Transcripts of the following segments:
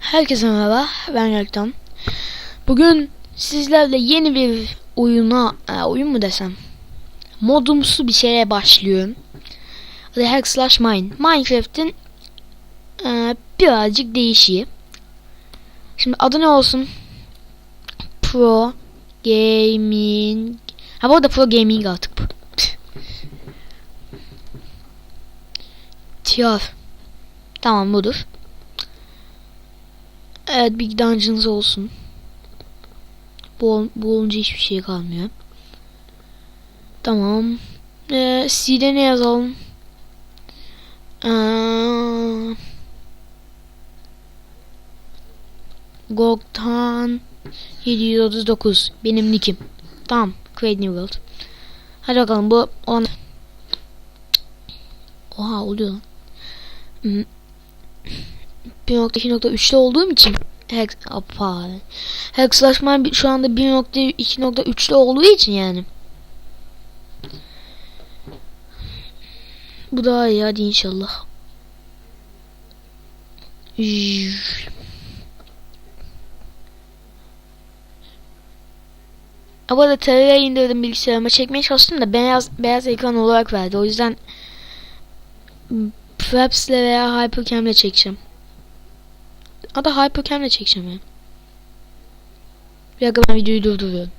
Herkese merhaba, ben Gökten. Bugün sizlerle yeni bir oyuna, e, oyun mu desem, modumsu bir şeye başlıyorum. The Hack Mine. Minecraft'in e, birazcık değişiği. Şimdi adı ne olsun? Pro Gaming. Ha bu arada Pro Gaming artık bu. Tiyar. Tamam budur. Evet Big Dungeons olsun. Bu, bu olunca hiçbir şey kalmıyor. Tamam. Ee, C'de ne yazalım? Ee, Goktan 739 benim nickim. Tamam. Create New World. Hadi bakalım bu on. Oha oluyor lan. Hmm. 1.2.3'te olduğum için Hex apa. Hexlaşma şu anda 1.2.3'te olduğu için yani. Bu daha iyi hadi inşallah. Bu arada TR'ye indirdim bilgisayarıma çekmeye çalıştım da beyaz beyaz ekran olarak verdi. O yüzden m, Fraps'le veya Hypercam'le çekeceğim. Hatta Hypercam'le çekeceğim ya. Bir dakika ben videoyu durduruyorum.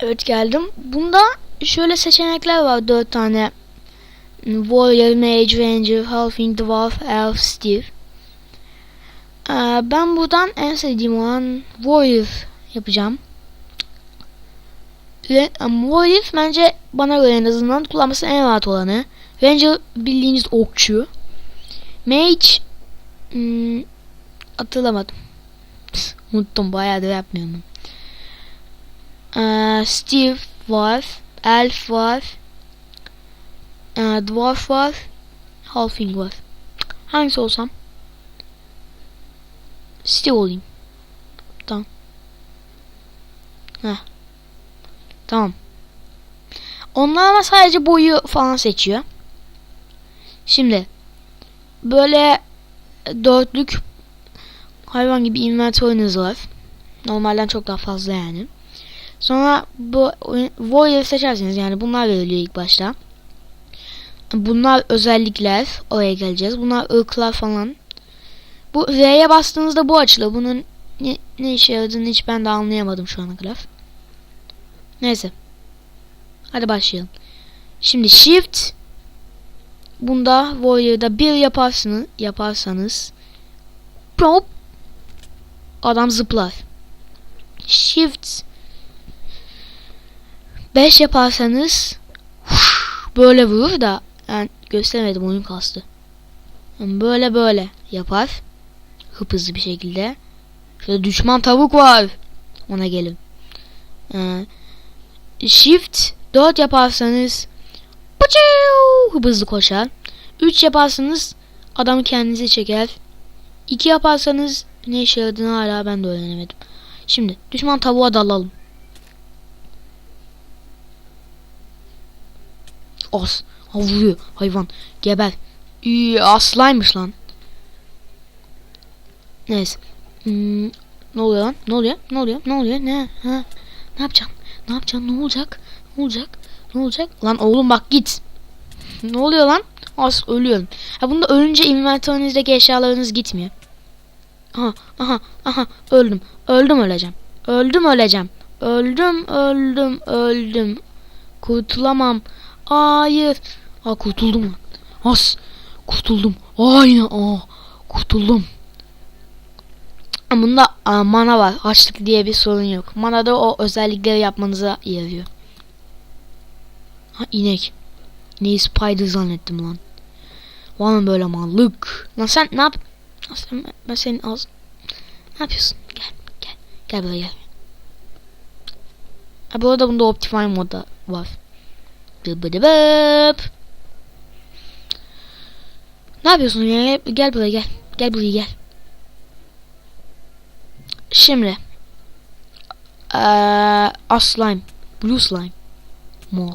Evet geldim. Bunda şöyle seçenekler var. Dört tane. Warrior, Mage, Ranger, Halfling, Dwarf, Elf, Steve. Ee, ben buradan en sevdiğim olan Warrior yapacağım. Um, Warrior bence bana göre en azından kullanması en rahat olanı. Ranger bildiğiniz okçu. Mage hmm, hatırlamadım. Unuttum bayağıdır yapmıyorum. Ee, Steve var. Elf var. Ee, Dwarf var. Halfling var. Hangisi olsam? Steve olayım. Tamam. Heh. Tamam. Onlar ama sadece boyu falan seçiyor. Şimdi böyle dörtlük hayvan gibi inventörünüz var. Normalden çok daha fazla yani. Sonra bu warrior seçersiniz yani bunlar veriliyor ilk başta. Bunlar özellikler oraya geleceğiz. Bunlar ırklar falan. Bu R'ye bastığınızda bu açılıyor. Bunun ne, ne işe yaradığını hiç ben de anlayamadım şu ana kadar. Neyse. Hadi başlayalım. Şimdi shift bunda warrior'da bir yaparsınız yaparsanız hop adam zıplar. Shift 5 yaparsanız böyle vurur da yani göstermedim oyun kastı. Yani böyle böyle yapar. Hıp hızlı bir şekilde. Şurada düşman tavuk var. Ona gelin. Ee, shift 4 yaparsanız Pıçıu! Hıp hızlı koşar. 3 yaparsanız adam kendinize çeker. 2 yaparsanız ne işe yaradığını hala ben de öğrenemedim. Şimdi düşman tavuğa dalalım. As. Ha vuruyor hayvan. Geber. İyi aslaymış lan. Neyse. Hmm, ne oluyor lan? Ne oluyor? Ne oluyor? Ne oluyor? Ne? Ha? Ne yapacağım? Ne yapacağım? Ne olacak? Ne olacak? Ne olacak? Lan oğlum bak git. Ne oluyor lan? As ölüyorum. Ha bunda ölünce inventörünüzdeki eşyalarınız gitmiyor. Aha aha aha öldüm. Öldüm öleceğim. Öldüm öleceğim. Öldüm öldüm öldüm. Kurtulamam. Hayır. Aa kurtuldum. As. Kurtuldum. Aynen. Aa kurtuldum. Bunda mana var. Açlık diye bir sorun yok. Mana da o özellikleri yapmanıza yarıyor. Ha inek. İneği spider zannettim lan. Var böyle mallık? Lan sen ne yap? Lan sen, ben senin az... Ne yapıyorsun? Gel gel. Gel buraya gel. Ha, bu arada bunda Optifine moda var. Dıbıdıbıp. Ne yapıyorsun ya? Gel buraya gel. Gel buraya gel. Şimdi. Eee As slime. Blue slime. Mol.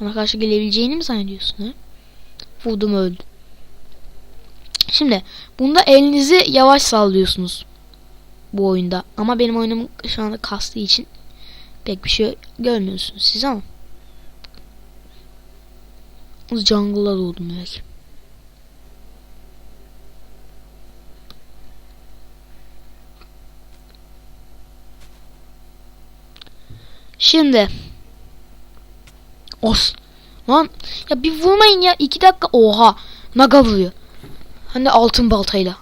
Bana karşı gelebileceğini mi zannediyorsun ha? Vurdum öldü. Şimdi bunda elinizi yavaş sallıyorsunuz. Bu oyunda. Ama benim oyunum şu anda kastığı için pek bir şey görmüyorsunuz siz ama. Jungle'da doğdum belki. Şimdi. Os. Lan ya bir vurmayın ya. iki dakika. Oha. Naga vuruyor. Hem de altın baltayla.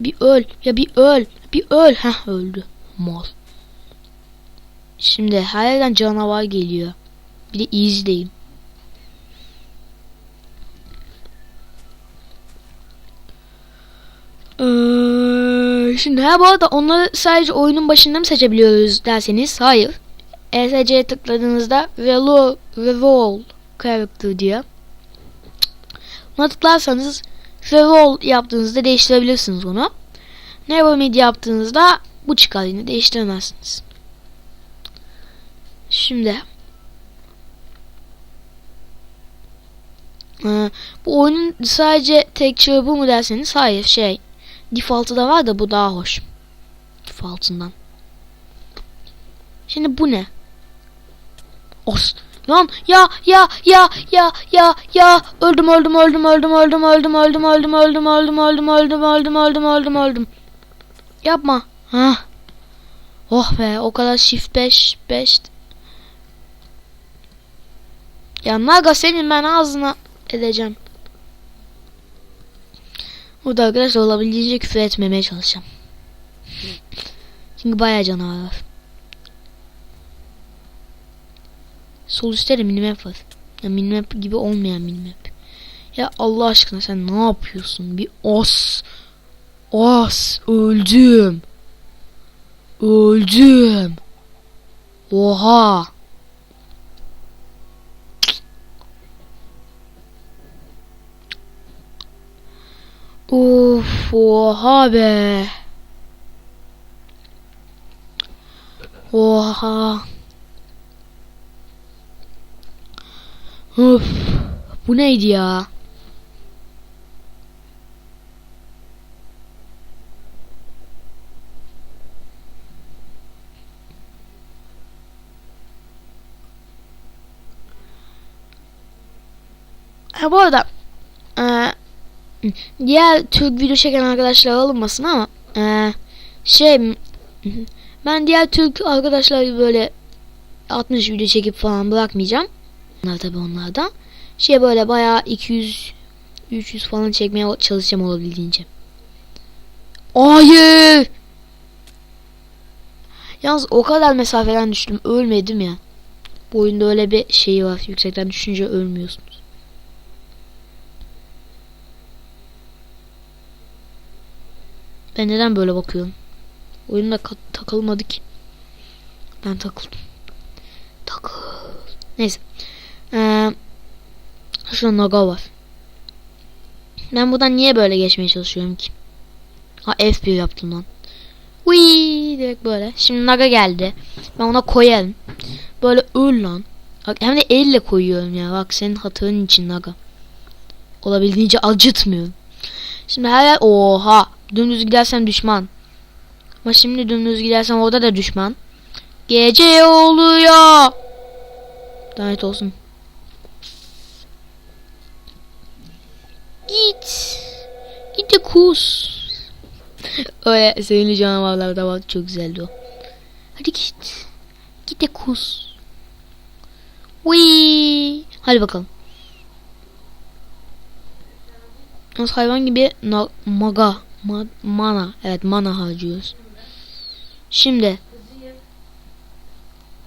Bir öl. Ya bir öl. Bir öl. Heh öldü. Mal. Şimdi her yerden canavar geliyor. Bir de easy'deyim. Ee, şimdi ha bu arada onları sadece oyunun başında mı seçebiliyoruz derseniz hayır. ESC'ye tıkladığınızda Relo, Revolve Character diye. Buna tıklarsanız Revolve yaptığınızda değiştirebilirsiniz onu. Nevermid yaptığınızda bu çıkar yine değiştiremezsiniz. Şimdi ee, bu oyunun sadece tek çığ bu mu derseniz hayır şey default'ı da var da bu daha hoş. Default'ından. Şimdi bu ne? Os. Lan ya ya ya ya ya ya öldüm öldüm öldüm öldüm öldüm öldüm öldüm öldüm öldüm öldüm öldüm öldüm öldüm öldüm öldüm öldüm. Yapma. Ha. Oh be o kadar shift 5 5 ya Naga senin ben ağzına edeceğim. Burada arkadaşlar olabildiğince küfür etmemeye çalışacağım. Çünkü bayağı canavar var. Sol üstte de minimap var. Ya minimap gibi olmayan minimap. Ya Allah aşkına sen ne yapıyorsun? Bir os. Os. Öldüm. Öldüm. Oha. Uf, oha be. Oha. Uf, bu neydi ya? Ha bu arada eee diğer Türk video çeken arkadaşlar alınmasın ama eee şey ben diğer Türk arkadaşlar böyle 60 video çekip falan bırakmayacağım. Onlar tabi onlardan. Şey böyle bayağı 200 300 falan çekmeye çalışacağım olabildiğince. Hayır. Yalnız o kadar mesafeden düştüm. Ölmedim ya. Bu oyunda öyle bir şey var. Yüksekten düşünce ölmüyorsunuz. Ben neden böyle bakıyorum? Oyunda takılmadı ki. Ben takıldım. Takıl. Neyse. Şurada Naga var. Ben buradan niye böyle geçmeye çalışıyorum ki? Ha F1 yaptım lan. Uy direkt böyle. Şimdi Naga geldi. Ben ona koyarım. Böyle öl lan. Bak hem de elle koyuyorum ya. Bak senin hatırın için Naga. Olabildiğince acıtmıyorum. Şimdi her yer oha. Dümdüz gidersen düşman. Ama şimdi dümdüz gidersen orada da düşman. Gece oluyor. Lanet olsun. Git. Git de kus. Öyle sevimli canavarlar da var. Çok güzeldi o. Hadi git. Git de kus. Wee. Hadi bakalım. Yalnız hayvan gibi maga ma mana evet mana harcıyoruz. Şimdi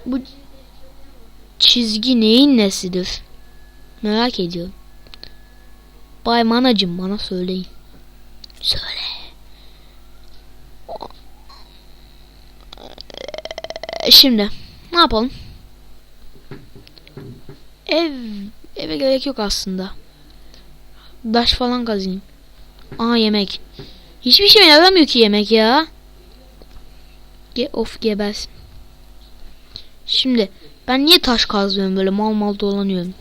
bu çizgi neyin nesidir? Merak ediyorum. Bay Manacım bana söyleyin. Söyle. Şimdi ne yapalım? Ev eve gerek yok aslında. Daş falan kazayım. Aa yemek. Hiçbir şey yaramıyor ki yemek ya. Ge of gebersin. Şimdi ben niye taş kazıyorum böyle mal mal dolanıyorum.